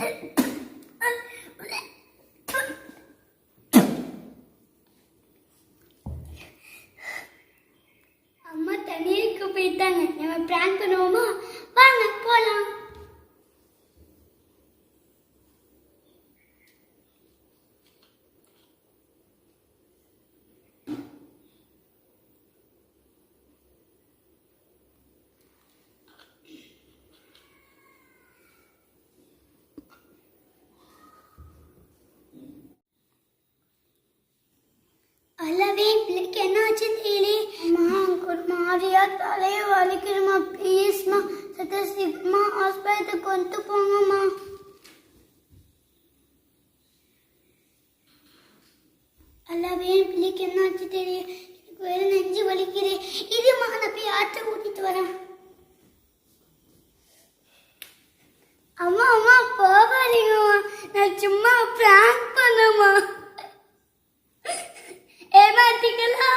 அம்மா தண்ணீருக்கு போயிட்டாங்க. நம்ம பிளான் பண்ணுவோமா? வாங்க போலாம். ஒரு தலையை வலிக்கிறமா ப்ளீஸ்மா சத்த சீக்கிரமா ஹாஸ்பிட்டலுக்கு கொண்டு போங்கம்மா அல்லவே பிள்ளைக்கு என்னாச்சு தெரியல எனக்கு வேற நெஞ்சு வலிக்குது இதுமா நான் போய் ஆற்ற கூட்டிட்டு வரேன் அம்மா அம்மா போகாதீங்கம்மா நான் சும்மா பிராங்க் பண்ணம்மா ஏமாத்திங்களா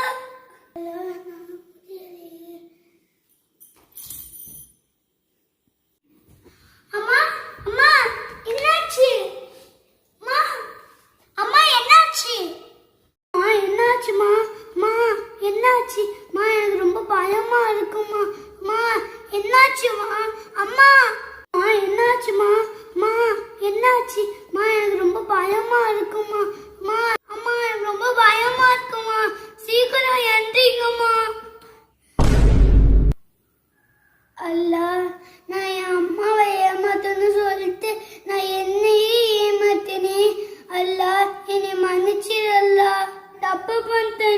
one thing.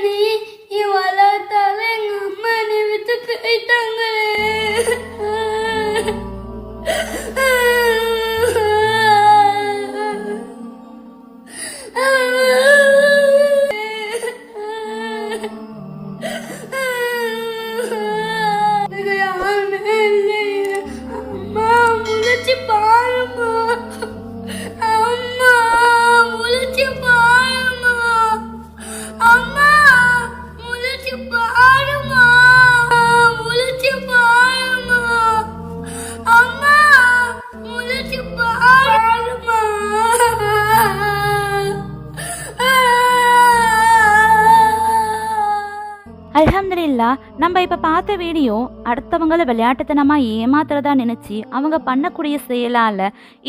இல்லா நம்ம இப்போ பார்த்த வீடியோ அடுத்தவங்கள விளையாட்டுத்தனமாக ஏமாத்துறதா நினச்சி அவங்க பண்ணக்கூடிய செயலால்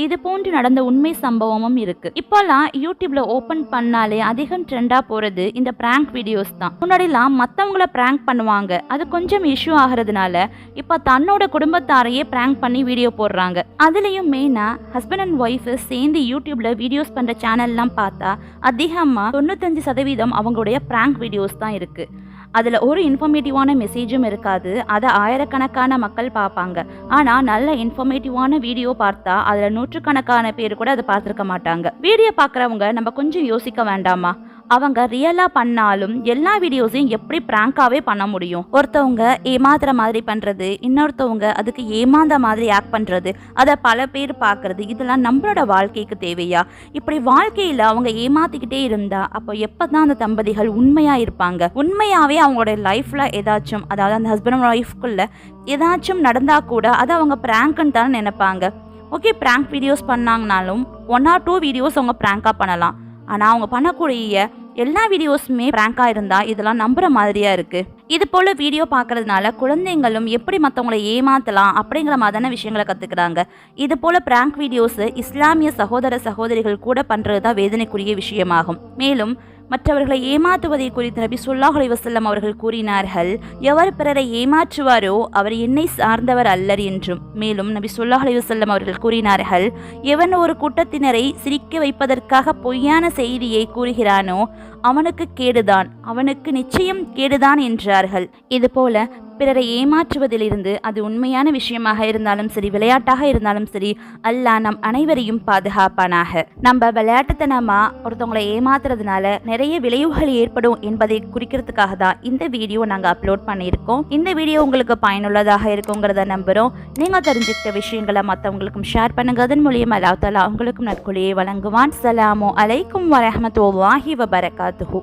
இது போன்று நடந்த உண்மை சம்பவமும் இருக்கு. இப்போல்லாம் யூடியூப்ல ஓப்பன் பண்ணாலே அதிகம் ட்ரெண்டாக போகிறது இந்த பிராங்க் வீடியோஸ் தான். முன்னாடிலாம் மற்றவங்கள பிராங்க் பண்ணுவாங்க. அது கொஞ்சம் இஷ்யூ ஆகிறதுனால இப்போ தன்னோட குடும்பத்தாரையே பிராங்க் பண்ணி வீடியோ போடுறாங்க. அதுலேயும் மெயினாக ஹஸ்பண்ட் அண்ட் ஒய்ஃப் சேர்ந்து யூடியூப்ல வீடியோஸ் பண்ணுற சேனல்லாம் பார்த்தா அதிகமாக தொண்ணூத்தஞ்சு சதவீதம் அவங்களுடைய பிராங்க் வீடியோஸ் தான் இருக்குது அதில் ஒரு இன்ஃபர்மேட்டிவான மெசேஜும் இருக்காது. அதை ஆயிரக்கணக்கான மக்கள் பார்ப்பாங்க. ஆனால் நல்ல இன்ஃபர்மேட்டிவான வீடியோ பார்த்தா அதில் நூற்றுக்கணக்கான பேர் கூட அதை பார்த்துருக்க மாட்டாங்க. வீடியோ பார்க்குறவங்க நம்ம கொஞ்சம் யோசிக்க வேண்டாமா? அவங்க ரியலாக பண்ணாலும் எல்லா வீடியோஸையும் எப்படி ப்ராங்காகவே பண்ண முடியும்? ஒருத்தவங்க ஏமாத்துற மாதிரி பண்ணுறது இன்னொருத்தவங்க அதுக்கு ஏமாந்த மாதிரி ஆக்ட் பண்ணுறது அதை பல பேர் பார்க்குறது இதெல்லாம் நம்மளோட வாழ்க்கைக்கு தேவையா? இப்படி வாழ்க்கையில் அவங்க ஏமாத்திக்கிட்டே இருந்தா அப்போ எப்போ தான் அந்த தம்பதிகள் உண்மையாக இருப்பாங்க? உண்மையாகவே அவங்களோட லைஃப்பில் ஏதாச்சும் அதாவது அந்த ஹஸ்பண்ட் ஒய்ஃப்குள்ள ஏதாச்சும் நடந்தால் கூட அதை அவங்க ப்ராங்க்குன்னு தானே நினைப்பாங்க. ஓகே ப்ராங்க் வீடியோஸ் பண்ணாங்கனாலும் ஒன் ஆர் டூ வீடியோஸ் அவங்க ப்ராங்காக பண்ணலாம். ஆனால் அவங்க பண்ணக்கூடிய எல்லா வீடியோஸுமே ப்ராங்காக இருந்தால் இதெல்லாம் நம்புகிற மாதிரியாக இருக்குது இது போல் வீடியோ பார்க்கறதுனால குழந்தைங்களும் எப்படி மற்றவங்களை ஏமாற்றலாம் அப்படிங்கிற மாதிரியான விஷயங்களை கற்றுக்குறாங்க இது போல் ப்ராங்க் வீடியோஸு இஸ்லாமிய சகோதர சகோதரிகள் கூட பண்ணுறது தான் வேதனைக்குரிய விஷயமாகும். மேலும் மற்றவர்களை ஏமாற்றுவதை குறித்து நபி சொல்லாஹ் அலைவசல்லம் அவர்கள் கூறினார்கள். எவர் பிறரை ஏமாற்றுவாரோ அவர் என்னை சார்ந்தவர் அல்லர் என்றும். மேலும் நபி சொல்லாஹ் அலைவசல்லம் அவர்கள் கூறினார்கள் எவன் ஒரு கூட்டத்தினரை சிரிக்க வைப்பதற்காக பொய்யான செய்தியை கூறுகிறானோ அவனுக்கு கேடுதான் அவனுக்கு நிச்சயம் கேடுதான் என்றார்கள். இதுபோல பிறரை ஏமாற்றுவதிலிருந்து அது உண்மையான விஷயமாக இருந்தாலும் சரி விளையாட்டாக இருந்தாலும் சரி அல்லாஹ் நம் அனைவரையும் பாதுகாப்பானாக. நம்ம விளையாட்டுத்தனமா ஒருத்தவங்களை ஏமாத்துறதுனால நிறைய விளைவுகள் ஏற்படும் என்பதை குறிக்கிறதுக்காக தான் இந்த வீடியோ நாங்கள் அப்லோட் பண்ணியிருக்கோம். இந்த வீடியோ உங்களுக்கு பயனுள்ளதாக இருக்குங்கிறத நம்புகிறோம் நீங்கள் தெரிஞ்சுக்கிட்ட விஷயங்களை மற்றவங்களுக்கும் ஷேர் பண்ணுங்க. அதன் மூலியம் அல்லாஹ் அவங்களுக்கும் உங்களுக்கும் நற்கொலையை வழங்குவான். சலாமோ அலைக்கும் வரஹமத்துல்லாஹி வபரகாத்துஹு.